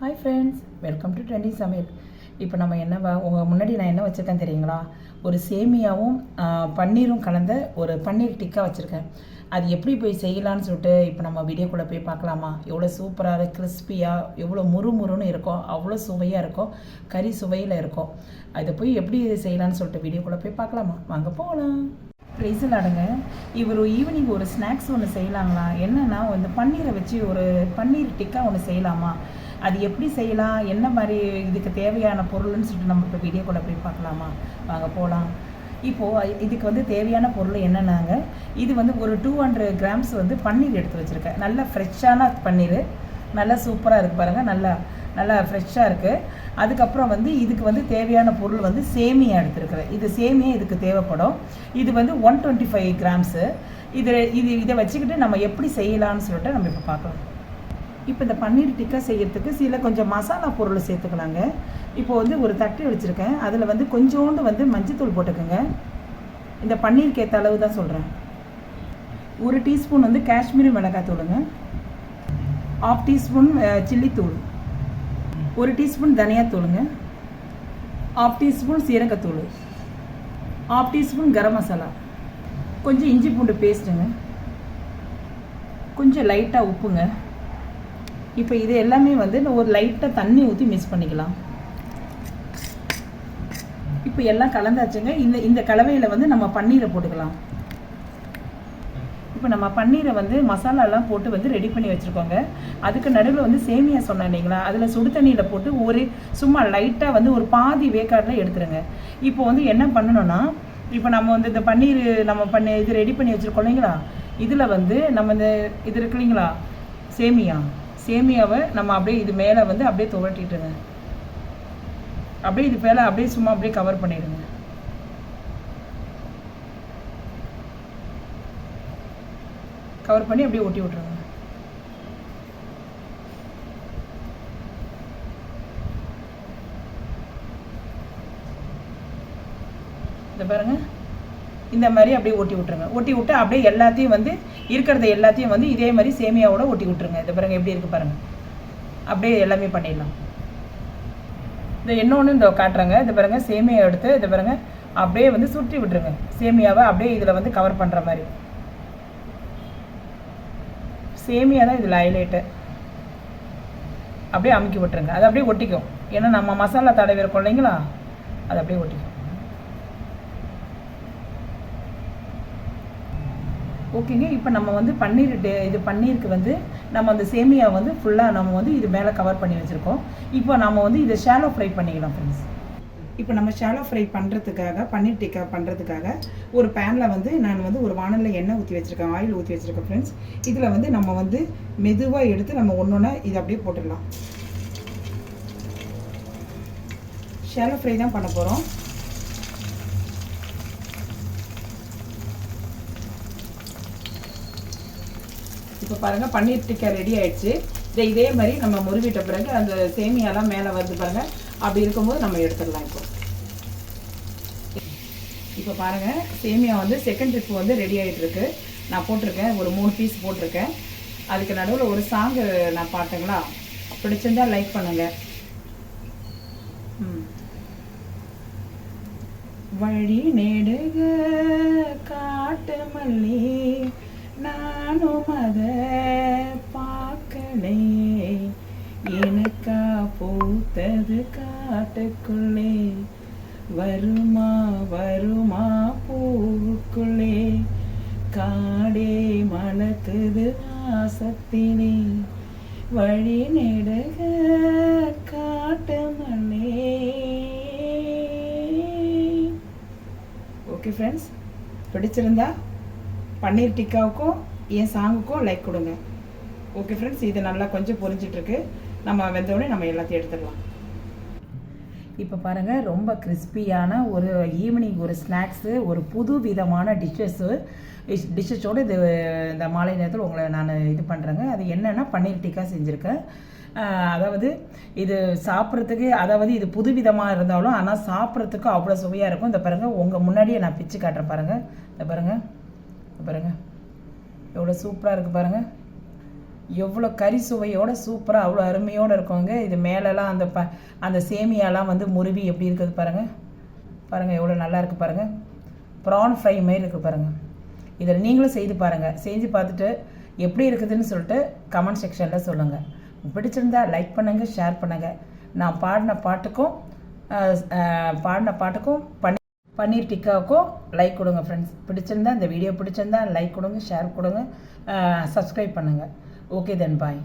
Hi friends welcome to trendy சமையல் இப்போ நம்ம என்ன உங்கள் முன்னாடி நான் என்ன வச்சுருக்கேன் தெரியுங்களா? ஒரு சேமியாவும் பன்னீரும் கலந்த ஒரு பன்னீர் டிக்கா வச்சுருக்கேன். அது எப்படி போய் செய்யலான்னு சொல்லிட்டு இப்போ நம்ம வீடியோக்குள்ளே போய் பார்க்கலாமா? எவ்வளோ சூப்பராக கிறிஸ்பியாக எவ்வளோ முறுமுறுன்னு இருக்கும் அவ்வளோ சுவையாக இருக்கும் கறி சுவையில் இருக்கும் அதை போய் எப்படி செய்யலான்னு சொல்லிட்டு வீடியோக்குள்ளே போய் பார்க்கலாமா? வாங்க போகலாம் ப்ரைஸில் அடங்க இவர் ஈவினிங் ஒரு ஸ்நாக்ஸ் ஒன்று செய்யலாங்களா? என்னன்னா இந்த பன்னீரை வச்சு ஒரு பன்னீர் டிக்கா ஒன்று செய்யலாமா? அது எப்படி செய்யலாம்? என்ன மாதிரி இதுக்கு தேவையான பொருள்னு சொல்லிட்டு நம்ம இப்போ வீடியோக்குள்ளே போய் பார்க்கலாமா? வாங்க போகலாம் இப்போது இதுக்கு வந்து தேவையான பொருள் என்னென்னாங்க இது வந்து ஒரு டூ ஹண்ட்ரட் கிராம்ஸ் வந்து பன்னீர் எடுத்து வச்சுருக்கேன். நல்ல ஃப்ரெஷ்ஷான பன்னீர். நல்லா சூப்பராக இருக்குது பாருங்கள் நல்லா நல்லா ஃப்ரெஷ்ஷாக இருக்குது அதுக்கப்புறம் வந்து இதுக்கு வந்து தேவையான பொருள் வந்து சேமியா எடுத்துருக்குறேன். இது சேமியா இதுக்கு தேவைப்படும். இது வந்து ஒன் டுவெண்ட்டி ஃபைவ் கிராம்ஸு இது இது இதை வச்சுக்கிட்டு நம்ம எப்படி செய்யலாம்னு சொல்லிட்டு நம்ம இப்போ பார்க்கலாம். இப்போ இந்த பன்னீர் டிக்கா செய்யறதுக்கு சில கொஞ்சம் மசாலா பொருள் சேர்த்துக்கலாங்க. இப்போ வந்து ஒரு தட்டு வச்சுருக்கேன். அதில் வந்து கொஞ்சோண்டு வந்து மஞ்சத்தூள் போட்டுக்கோங்க. இந்த பன்னீருக்கு ஏற்ற அளவு தான் சொல்கிறேன் ஒரு டீஸ்பூன் வந்து காஷ்மீரி மிளகாய் தூளுங்க. ஆஃப் டீஸ்பூன் சில்லி தூள். ஒரு டீஸ்பூன் தனியாத்தூளுங்க ஆஃப் டீஸ்பூன் சீரகத்தூள் ஆஃப் டீஸ்பூன் கரம் மசாலா. கொஞ்சம் இஞ்சி பூண்டு பேஸ்ட்டுங்க. கொஞ்சம் லைட்டாக உப்புங்க. இப்போ இது எல்லாமே வந்து ஒரு லைட்டாக தண்ணி ஊற்றி மிக்ஸ் பண்ணிக்கலாம். இப்போ எல்லாம் கலந்தாச்சுங்க. இந்த இந்த கலவையில் வந்து நம்ம பன்னீரை போட்டுக்கலாம். இப்போ நம்ம பன்னீரை வந்து மசாலாலாம் போட்டு வந்து ரெடி பண்ணி வச்சுருக்கோங்க. அதுக்கு நடுவில் வந்து சேமியா சொன்னேன் இல்லைங்களா? அதில் சுடு தண்ணியில் போட்டு ஒரு சும்மா லைட்டாக வந்து ஒரு பாதி வேக்காட்டில் எடுத்துருங்க. இப்போ வந்து என்ன பண்ணணும்னா இப்போ நம்ம வந்து இந்த பன்னீர் நம்ம பண்ணி இது ரெடி பண்ணி வச்சுருக்கோம் இல்லைங்களா? இதில் வந்து நம்ம இந்த இது இருக்கு இல்லைங்களா? சேமியா. சேமியாவை நம்ம அப்படியே இது மேலே வந்து அப்படியே துவட்டிட்டுருங்க அப்படியே இது மேலே அப்படியே சும்மா அப்படியே கவர் பண்ணிடுங்க. கவர் பண்ணி அப்படியே ஒட்டி விட்ருங்க இந்த பாருங்க. இந்த மாதிரி அப்படியே ஒட்டி விட்ருங்க ஒட்டி விட்டு அப்படியே எல்லாத்தையும் வந்து இருக்கிறத எல்லாத்தையும் வந்து இதே மாதிரி சேமியாவோட ஒட்டி விட்ருங்க இதை பாருங்க எப்படி இருக்குது பாருங்கள் அப்படியே எல்லாமே பண்ணிடலாம். இந்த இன்னொன்று இந்த காட்டுறேங்க. இது பாருங்க சேமியா எடுத்து இது பாருங்க அப்படியே வந்து சுற்றி விட்டுருங்க. சேமியாவை அப்படியே இதில் வந்து கவர் பண்ணுற மாதிரி. சேமியா தான் இதில் ஹைலைட்டு அப்படியே அமுக்கி விட்டுருங்க. அது அப்படியே ஒட்டிக்கும். ஏன்னா நம்ம மசாலா தடவி இருக்கோம் இல்லைங்களா? அது அப்படியே ஒட்டிக்கும். ஓகேங்க இப்போ நம்ம வந்து பன்னீர் டே- இது பன்னீருக்கு வந்து நம்ம அந்த சேமியா வந்து ஃபுல்லாக நம்ம வந்து இது மேலே கவர் பண்ணி வச்சுருக்கோம். இப்போ நம்ம வந்து இதை ஷாலோ ஃப்ரை பண்ணிக்கலாம் ஃப்ரெண்ட்ஸ் இப்போ நம்ம ஷாலோ ஃப்ரை பண்ணுறதுக்காக பன்னீர் டிக்கா பண்ணுறதுக்காக ஒரு பேனில் வந்து நான் வந்து ஒரு வானலில் எண்ணெய் ஊற்றி வச்சுருக்கேன் ஆயில் ஊற்றி வச்சுருக்கேன் ஃப்ரெண்ட்ஸ் இதில் வந்து நம்ம வந்து மெதுவாக எடுத்து நம்ம ஒன்று ஒன்றா இதை அப்படியே போட்டுடலாம். ஷாலோ ஃப்ரை தான் பண்ண போகிறோம் இப்போ பாருங்கள் பன்னீர் டிக்கா ரெடி ஆயிடுச்சு. இதை இதே மாதிரி நம்ம முருவிட்ட பிறகு அந்த சேமியாலாம் மேலே வந்து பாருங்கள் அப்படி இருக்கும்போது நம்ம எடுத்துடலாம் இப்போ. இப்போ பாருங்க சேமியா வந்து செகண்ட் ட்ரிப் வந்து ரெடி ஆகிட்டுருக்கு நான் போட்டிருக்கேன் ஒரு மூணு பீஸ் போட்டிருக்கேன். அதுக்கு நடுவில் ஒரு சாங்கு நான் பாட்டுங்களா? பிடிச்சிருந்தா லைக் பண்ணுங்கள் வழி நெடுக காட்டு மல்லி. மத அத எனக்கா பூத்தது காட்டுக்குள்ளே. வருமா வருமா பூவுக்குள்ளே. காடே மணக்குது ஆசத்தினே வழி நெடுக காட்டு மண்ணே. ஓகே ஃப்ரெண்ட்ஸ் பிடிச்சிருந்தா பன்னீர் டிக்காவுக்கும் என் சாங்குக்கும் லைக் கொடுங்க. ஓகே ஃப்ரெண்ட்ஸ் இது நல்லா கொஞ்சம் பொரிஞ்சிட்ருக்கு. நம்ம வெந்தோடனே நம்ம எல்லாத்தையும் எடுத்துடலாம். இப்போ பாருங்கள் ரொம்ப கிறிஸ்பியான ஒரு ஈவினிங் ஒரு ஸ்நாக்ஸு ஒரு புது விதமான டிஷ்ஷஸ்ஸு டிஷ்ஷஸோடு இது இந்த மாலை நேரத்தில் உங்களை நான் இது பண்ணுறேங்க அது என்னென்னா பன்னீர் டிக்கா செஞ்சுருக்கேன். அதாவது இது சாப்பிட்றதுக்கு அதாவது இது புது விதமாக இருந்தாலும் ஆனால் சாப்பிட்றதுக்கு அவ்வளோ சுவையாக இருக்கும். இந்த பாருங்கள் உங்கள் முன்னாடியே நான் பிச்சு காட்டுறேன் பாருங்கள் இந்த பாருங்கள் இந்த பாருங்கள் எவ்வளோ சூப்பராக இருக்குது பாருங்கள் எவ்வளோ கறி சுவையோட சூப்பராக அவ்வளோ அருமையோடு இருக்குங்க. இது மேலெலாம் அந்த ப அந்த சேமியாலாம் வந்து முருவி எப்படி இருக்குது பாருங்கள் பாருங்கள் எவ்வளோ நல்லா இருக்குது பாருங்கள் ப்ரான் ஃப்ரை மாதிரி இருக்குது பாருங்கள் இதில் நீங்களும் செய்து பாருங்கள் செஞ்சு பார்த்துட்டு எப்படி இருக்குதுன்னு சொல்லிட்டு கமெண்ட் செக்ஷனில் சொல்லுங்கள் பிடிச்சிருந்தா லைக் பண்ணுங்கள் ஷேர் பண்ணுங்கள் நான் பாடின பாட்டுக்கும் பாடின பாட்டுக்கும் பண்ணி பன்னீர் டிக்காவுக்கும் லைக் கொடுங்க ஃப்ரெண்ட்ஸ் பிடிச்சிருந்தா இந்த வீடியோ பிடிச்சிருந்தா லைக் கொடுங்க ஷேர் கொடுங்க சப்ஸ்கிரைப் பண்ணுங்கள் ஓகே தென் பாய்